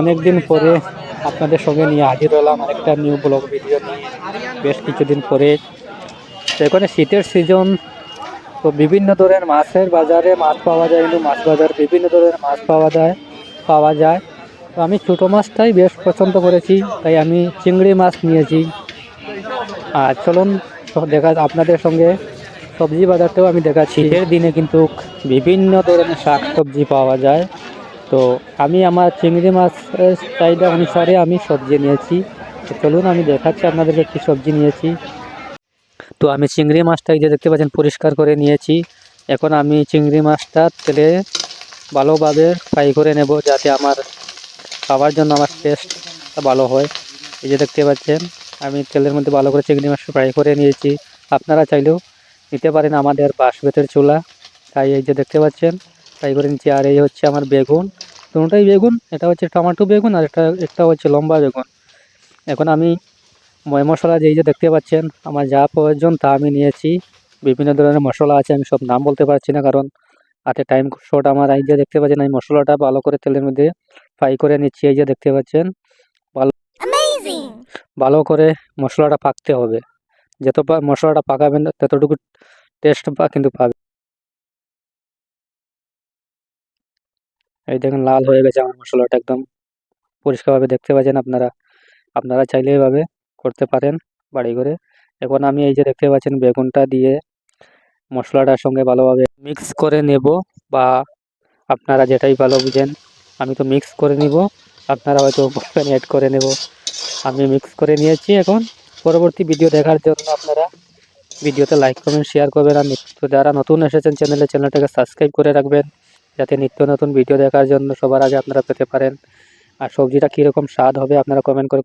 অনেকদিন পরে আপনাদের সঙ্গে নিয়ে হাজির হলাম আরেকটা নিউ ব্লগ ভিডিও নিয়ে। বেশ কিছুদিন পরে। এখানে শীতের সিজন তো বিভিন্ন ধরনের মাছের বাজারে মাছ পাওয়া যায় কিন্তু মাছ বাজার বিভিন্ন ধরনের মাছ পাওয়া যায় পাওয়া যায়। তো আমি ছোটো মাছটাই বেশ পছন্দ করেছি, তাই আমি চিংড়ি মাছ নিয়েছি। আর চলুন, দেখা আপনাদের সঙ্গে সবজি বাজারটাও আমি দেখাচ্ছি। এর দিনে কিন্তু বিভিন্ন ধরনের শাক সবজি পাওয়া যায়। তো আমি আমার চিংড়ি মাছের চাহিদা অনুসারে আমি সবজি নিয়েছি। তো চলুন আমি দেখাচ্ছি, আপনাদেরকে কী সবজি নিয়েছি। তো আমি চিংড়ি মাছটা এই যে দেখতে পাচ্ছেন, পরিষ্কার করে নিয়েছি। এখন আমি চিংড়ি মাছটা তেলে ভালোভাবে ফ্রাই করে নেব, যাতে আমার খাওয়ার জন্য আমার টেস্টটা ভালো হয়। এই যে দেখতে পাচ্ছেন, আমি তেলের মধ্যে ভালো করে চিংড়ি মাছটা ফ্রাই করে নিয়েছি। আপনারা চাইলেও নিতে পারেন আমাদের বাঁশ বাঁশবেতের চুলা। তাই এই যে দেখতে পাচ্ছেন, ফ্রাই করে নিচ্ছি আর এই হচ্ছে আমার বেগুন। দুটোই বেগুন এটা হচ্ছে টমেটো বেগুন আর একটা একটা হচ্ছে লম্বা বেগুন। এখন আমি ময় মশলা যেই যে দেখতে পাচ্ছেন আমার যা প্রয়োজন তা আমি নিয়েছি। বিভিন্ন ধরনের মশলা আছে আমি সব নাম বলতে পারছি না কারণ হাতে টাইম শর্ট আমার এই যে দেখতে পাচ্ছেন এই মশলাটা ভালো করে তেলের মধ্যে ফ্রাই করে নিচ্ছি এই যে দেখতে পাচ্ছেন। Amazing! ভালো করে মশলাটা পাকতে হবে। যত মশলাটা পাকাবেন ততটুকু টেস্ট কিন্তু পাবে। এই দেখেন, লাল হয়ে গেছে আমার মশলাটা একদম। পরিষ্কারভাবে দেখতে পাচ্ছেন আপনারা। আপনারা চাইলে এভাবে করতে পারেন বাড়ি করে এখন আমি এই যে দেখতে পাচ্ছেন, বেগুনটা দিয়ে মশলাটার সঙ্গে ভালোভাবে মিক্স করে নেব বা আপনারা যেটাই ভালো বুঝেন, আমি তো মিক্স করে নিব। আপনারা হয়তো অ্যাড করে নেব। আমি মিক্স করে নিয়েছি এখন। পরবর্তী ভিডিও দেখার জন্য আপনারা ভিডিওতে লাইক কমেন্ট শেয়ার করবেন। আর যারা নতুন এসেছেন চ্যানেলে চ্যানেলটাকে সাবস্ক্রাইব করে রাখবেন। যাতে নিত্য নতুন ভিডিও দেখার জন্য সবার আগে আপনারা পেতে পারেন। আর সবজিটা কীরকম স্বাদ হবে আপনারা কমেন্ট করে